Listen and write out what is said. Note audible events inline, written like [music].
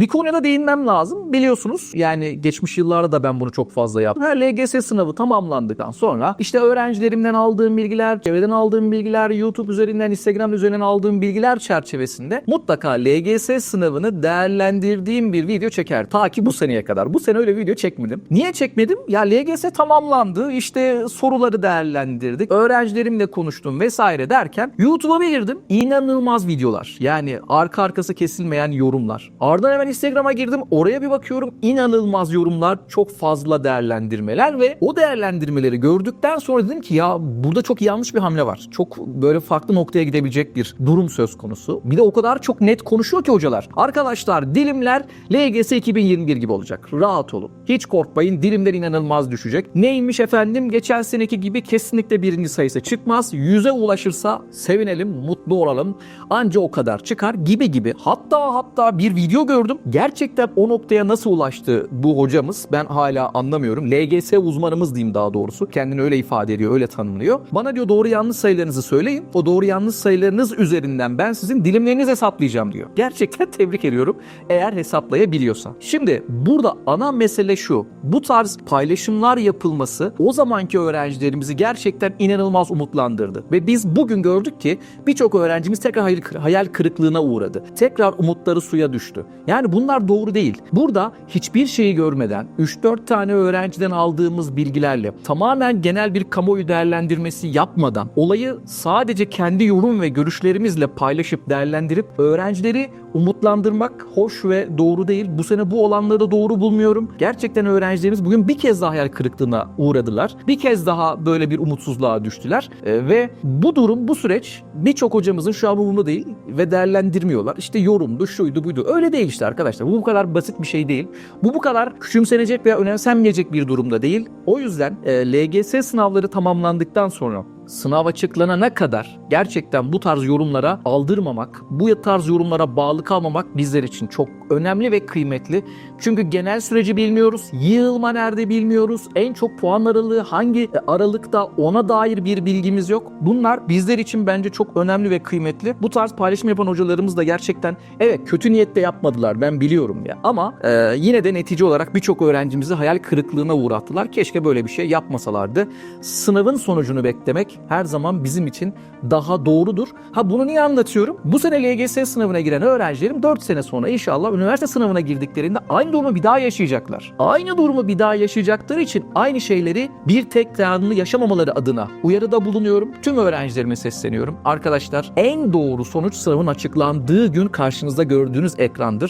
Bir konuya da değinmem lazım. Biliyorsunuz yani geçmiş yıllarda da ben bunu çok fazla yaptım. Her LGS sınavı tamamlandıktan sonra işte öğrencilerimden aldığım bilgiler, çevreden aldığım bilgiler, YouTube üzerinden, Instagram üzerinden aldığım bilgiler çerçevesinde mutlaka LGS sınavını değerlendirdiğim bir video çeker. Ta ki bu seneye kadar. Bu sene öyle video çekmedim. Niye çekmedim? Ya LGS tamamlandı. İşte soruları değerlendirdik. Öğrencilerimle konuştum vesaire derken YouTube'a bir girdim. İnanılmaz videolar. Yani arka arkası kesilmeyen yorumlar. Ardından hemen Instagram'a girdim. Oraya bir bakıyorum. İnanılmaz yorumlar, çok fazla değerlendirmeler ve o değerlendirmeleri gördükten sonra dedim ki ya burada çok yanlış bir hamle var. Çok böyle farklı noktaya gidebilecek bir durum söz konusu. Bir de o kadar çok net konuşuyor ki hocalar. Arkadaşlar dilimler LGS 2021 gibi olacak. Rahat olun. Hiç korkmayın. Dilimler inanılmaz düşecek. Neymiş efendim? Geçen seneki gibi kesinlikle birinci sayısı çıkmaz. Yüze ulaşırsa sevinelim, mutlu olalım. Anca o kadar çıkar gibi gibi. Hatta hatta bir video gördüm. Gerçekten o noktaya nasıl ulaştı bu hocamız? Ben hala anlamıyorum. LGS uzmanımız diyeyim daha doğrusu. Kendini öyle ifade ediyor, öyle tanımlıyor. Bana diyor doğru yanlış sayılarınızı söyleyin. O doğru yanlış sayılarınız üzerinden ben sizin dilimlerinizi hesaplayacağım diyor. Gerçekten [laughs] tebrik ediyorum eğer hesaplayabiliyorsa. Şimdi burada ana mesele şu. Bu tarz paylaşımlar yapılması o zamanki öğrencilerimizi gerçekten inanılmaz umutlandırdı. Ve biz bugün gördük ki birçok öğrencimiz tekrar hayal kırıklığına uğradı. Tekrar umutları suya düştü. Yani bunlar doğru değil. Burada hiçbir şeyi görmeden 3-4 tane öğrenciden aldığımız bilgilerle tamamen genel bir kamuoyu değerlendirmesi yapmadan olayı sadece kendi yorum ve görüşlerimizle paylaşıp değerlendirip öğrencileri umutlandırmak hoş ve doğru değil. Bu sene bu olanları da doğru bulmuyorum. Gerçekten öğrencilerimiz bugün bir kez daha hayal kırıklığına uğradılar. Bir kez daha böyle bir umutsuzluğa düştüler. Ee, ve bu durum, bu süreç birçok hocamızın şu an umurunda değil ve değerlendirmiyorlar. İşte yorumdu, şuydu, buydu. Öyle değil işte. Bu bu kadar basit bir şey değil. Bu bu kadar küçümsenecek veya önemsenmeyecek bir durumda değil. O yüzden e, LGS sınavları tamamlandıktan sonra sınav açıklanana kadar gerçekten bu tarz yorumlara aldırmamak, bu tarz yorumlara bağlı kalmamak bizler için çok önemli ve kıymetli. Çünkü genel süreci bilmiyoruz, yığılma nerede bilmiyoruz, en çok puan aralığı hangi aralıkta ona dair bir bilgimiz yok. Bunlar bizler için bence çok önemli ve kıymetli. Bu tarz paylaşım yapan hocalarımız da gerçekten evet kötü niyetle yapmadılar ben biliyorum ya. Ama e, yine de netice olarak birçok öğrencimizi hayal kırıklığına uğrattılar. Keşke böyle bir şey yapmasalardı. Sınavın sonucunu beklemek her zaman bizim için daha doğrudur. Ha bunu niye anlatıyorum? Bu sene LGS sınavına giren öğrencilerim 4 sene sonra inşallah üniversite sınavına girdiklerinde aynı durumu bir daha yaşayacaklar. Aynı durumu bir daha yaşayacakları için aynı şeyleri bir tek tekrarını yaşamamaları adına uyarıda bulunuyorum. Tüm öğrencilerime sesleniyorum. Arkadaşlar en doğru sonuç sınavın açıklandığı gün karşınızda gördüğünüz ekrandır.